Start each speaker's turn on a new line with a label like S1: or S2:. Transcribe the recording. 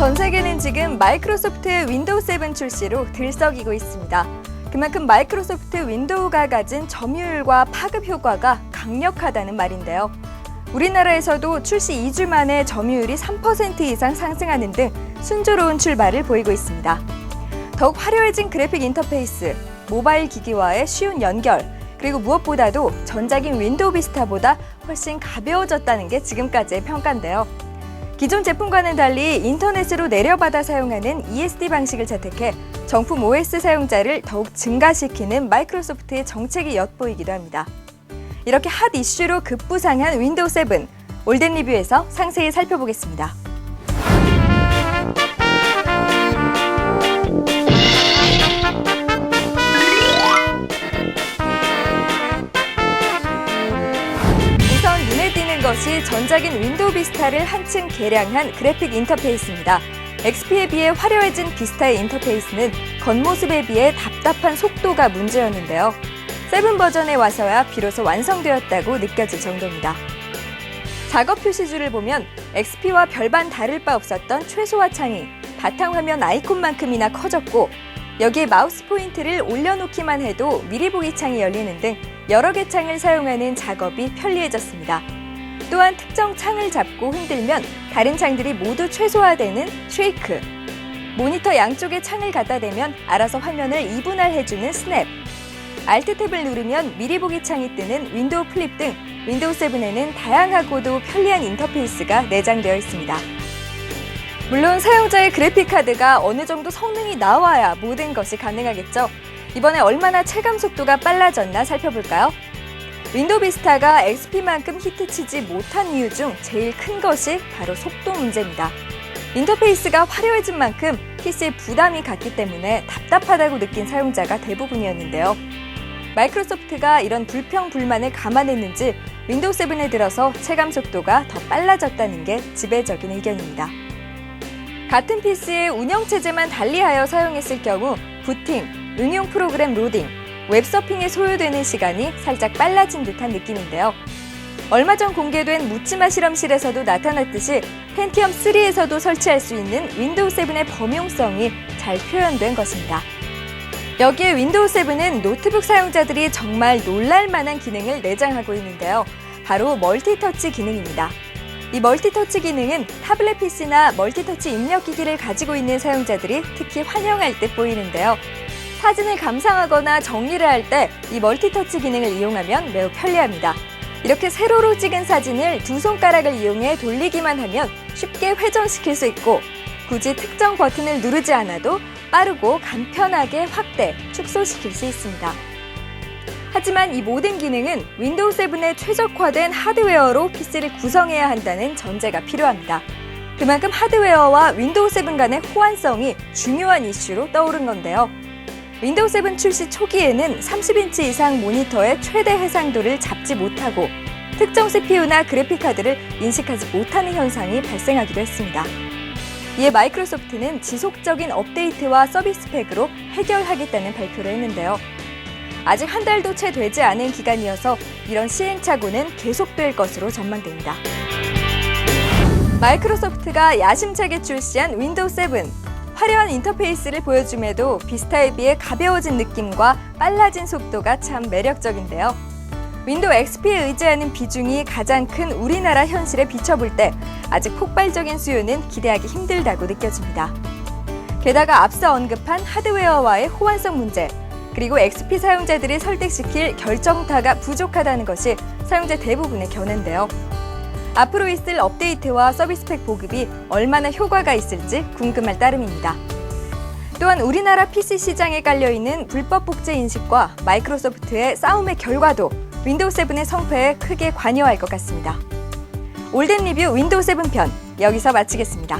S1: 전 세계는 지금 마이크로소프트의 윈도우 7 출시로 들썩이고 있습니다. 그만큼 마이크로소프트 윈도우가 가진 점유율과 파급 효과가 강력하다는 말인데요. 우리나라에서도 출시 2주 만에 점유율이 3% 이상 상승하는 등 순조로운 출발을 보이고 있습니다. 더욱 화려해진 그래픽 인터페이스, 모바일 기기와의 쉬운 연결, 그리고 무엇보다도 전작인 윈도우 비스타보다 훨씬 가벼워졌다는 게 지금까지의 평가인데요. 기존 제품과는 달리 인터넷으로 내려받아 사용하는 ESD 방식을 채택해 정품 OS 사용자를 더욱 증가시키는 마이크로소프트의 정책이 엿보이기도 합니다. 이렇게 핫 이슈로 급부상한 윈도우 7, 올덴 리뷰에서 상세히 살펴보겠습니다. 것이 전작인 윈도우 비스타를 한층 개량한 그래픽 인터페이스입니다. XP에 비해 화려해진 비스타의 인터페이스는 겉모습에 비해 답답한 속도가 문제였는데요. 세븐 버전에 와서야 비로소 완성되었다고 느껴질 정도입니다. 작업 표시줄을 보면 XP와 별반 다를 바 없었던 최소화 창이 바탕화면 아이콘만큼이나 커졌고 여기에 마우스 포인트를 올려놓기만 해도 미리 보기 창이 열리는 등 여러 개 창을 사용하는 작업이 편리해졌습니다. 또한 특정 창을 잡고 흔들면 다른 창들이 모두 최소화되는 쉐이크. 모니터 양쪽에 창을 갖다 대면 알아서 화면을 이분할해주는 스냅. 알트 탭을 누르면 미리 보기 창이 뜨는 윈도우 플립 등 윈도우 7에는 다양하고도 편리한 인터페이스가 내장되어 있습니다. 물론 사용자의 그래픽 카드가 어느 정도 성능이 나와야 모든 것이 가능하겠죠. 이번에 얼마나 체감 속도가 빨라졌나 살펴볼까요? 윈도우 비스타가 XP만큼 히트치지 못한 이유 중 제일 큰 것이 바로 속도 문제입니다. 인터페이스가 화려해진 만큼 PC에 부담이 갔기 때문에 답답하다고 느낀 사용자가 대부분이었는데요. 마이크로소프트가 이런 불평 불만을 감안했는지 윈도우 7에 들어서 체감 속도가 더 빨라졌다는 게 지배적인 의견입니다. 같은 PC의 운영 체제만 달리하여 사용했을 경우 부팅, 응용 프로그램 로딩, 웹서핑에 소요되는 시간이 살짝 빨라진 듯한 느낌인데요. 얼마 전 공개된 묻지마 실험실에서도 나타났듯이 펜티엄 3에서도 설치할 수 있는 윈도우 7의 범용성이 잘 표현된 것입니다. 여기에 윈도우 7은 노트북 사용자들이 정말 놀랄 만한 기능을 내장하고 있는데요. 바로 멀티터치 기능입니다. 이 멀티터치 기능은 타블렛 PC나 멀티터치 입력 기기를 가지고 있는 사용자들이 특히 환영할 듯 보이는데요. 사진을 감상하거나 정리를 할 때 이 멀티터치 기능을 이용하면 매우 편리합니다. 이렇게 세로로 찍은 사진을 두 손가락을 이용해 돌리기만 하면 쉽게 회전시킬 수 있고 굳이 특정 버튼을 누르지 않아도 빠르고 간편하게 확대, 축소시킬 수 있습니다. 하지만 이 모든 기능은 윈도우 7에 최적화된 하드웨어로 PC를 구성해야 한다는 전제가 필요합니다. 그만큼 하드웨어와 윈도우 7 간의 호환성이 중요한 이슈로 떠오른 건데요. 윈도우 7 출시 초기에는 30인치 이상 모니터의 최대 해상도를 잡지 못하고 특정 CPU나 그래픽 카드를 인식하지 못하는 현상이 발생하기도 했습니다. 이에 마이크로소프트는 지속적인 업데이트와 서비스 팩으로 해결하겠다는 발표를 했는데요. 아직 한 달도 채 되지 않은 기간이어서 이런 시행착오는 계속될 것으로 전망됩니다. 마이크로소프트가 야심차게 출시한 윈도우 7. 화려한 인터페이스를 보여줌에도 비스타에 비해 가벼워진 느낌과 빨라진 속도가 참 매력적인데요. 윈도우 XP에 의지하는 비중이 가장 큰 우리나라 현실에 비춰볼 때 아직 폭발적인 수요는 기대하기 힘들다고 느껴집니다. 게다가 앞서 언급한 하드웨어와의 호환성 문제, 그리고 XP 사용자들을 설득시킬 결정타가 부족하다는 것이 사용자 대부분의 견해인데요. 앞으로 있을 업데이트와 서비스팩 보급이 얼마나 효과가 있을지 궁금할 따름입니다. 또한 우리나라 PC 시장에 깔려있는 불법 복제 인식과 마이크로소프트의 싸움의 결과도 윈도우 7의 성패에 크게 관여할 것 같습니다. 올덴 리뷰 윈도우 7편 여기서 마치겠습니다.